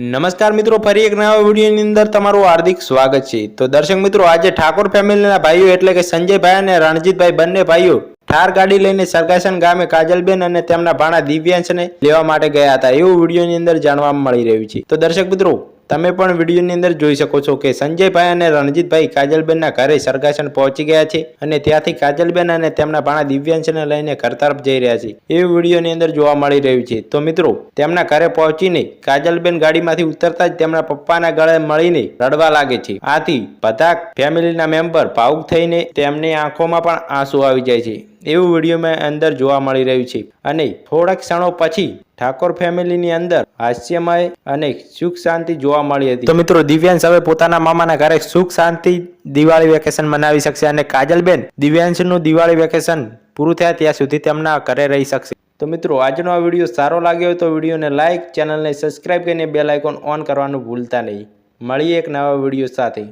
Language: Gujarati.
નમસ્કાર મિત્રો, ફરી એક નવા વિડીયોની અંદર તમારું હાર્દિક સ્વાગત છે. તો દર્શક મિત્રો, આજે ઠાકોર ફેમિલીના ભાઈઓ એટલે કે સંજયભાઈ અને રણજીતભાઈ બંને ભાઈઓ ઠાર ગાડી લઈને સરગાસન ગામે કાજલબેન અને તેમના ભાણા દિવ્યાંશને લેવા માટે ગયા હતા. એવું વિડીયોની અંદર જાણવા મળી રહ્યું છે. તો દર્શક મિત્રો તમે પણ વિડીયોની અંદર જોઈ શકો છો કે સંજયભાઈ અને રણજીતભાઈ કાજલબેનના ઘરે સરગાસન પહોંચી ગયા છે અને ત્યાંથી કાજલબેન અને તેમના ભાણા દિવ્યાંશને લઈને ઘર તરફ જઈ રહ્યા છે. એ વિડીયોની અંદર જોવા મળી રહ્યું છે. તો મિત્રો, તેમના ઘરે પહોંચીને કાજલબેન ગાડીમાંથી ઉતરતા જ તેમના પપ્પાના ગળે મળીને રડવા લાગે છે. આથી બધા ફેમિલીના મેમ્બર ભાવુક થઈને તેમની આંખોમાં પણ આંસુ આવી જાય છે. એવું વિડીયોમાં અંદર જોવા મળી રહ્યું છે. અને થોડાક ક્ષણો પછી ઠાકોર ફેમિલીની અંદર હાસ્યમય અને સુખ શાંતિ જોવા મળી હતી. તો મિત્રો દિવ્યાંશ હવે પોતાના મામાના ઘરે સુખ શાંતિ દિવાળી વેકેશન મનાવી શકશે અને કાજલબેન દિવ્યાંશનું દિવાળી વેકેશન પૂરું થયા ત્યાં સુધી તેમના ઘરે રહી શકશે. તો મિત્રો આજનો આ વીડિયો સારો લાગ્યો હોય તો વિડીયોને લાઇક ચેનલને સબસ્ક્રાઇબ કરીને બેલ આઇકોન ઓન કરવાનું ભૂલતા નહીં. મળીએ એક નવા વીડિયો સાથે.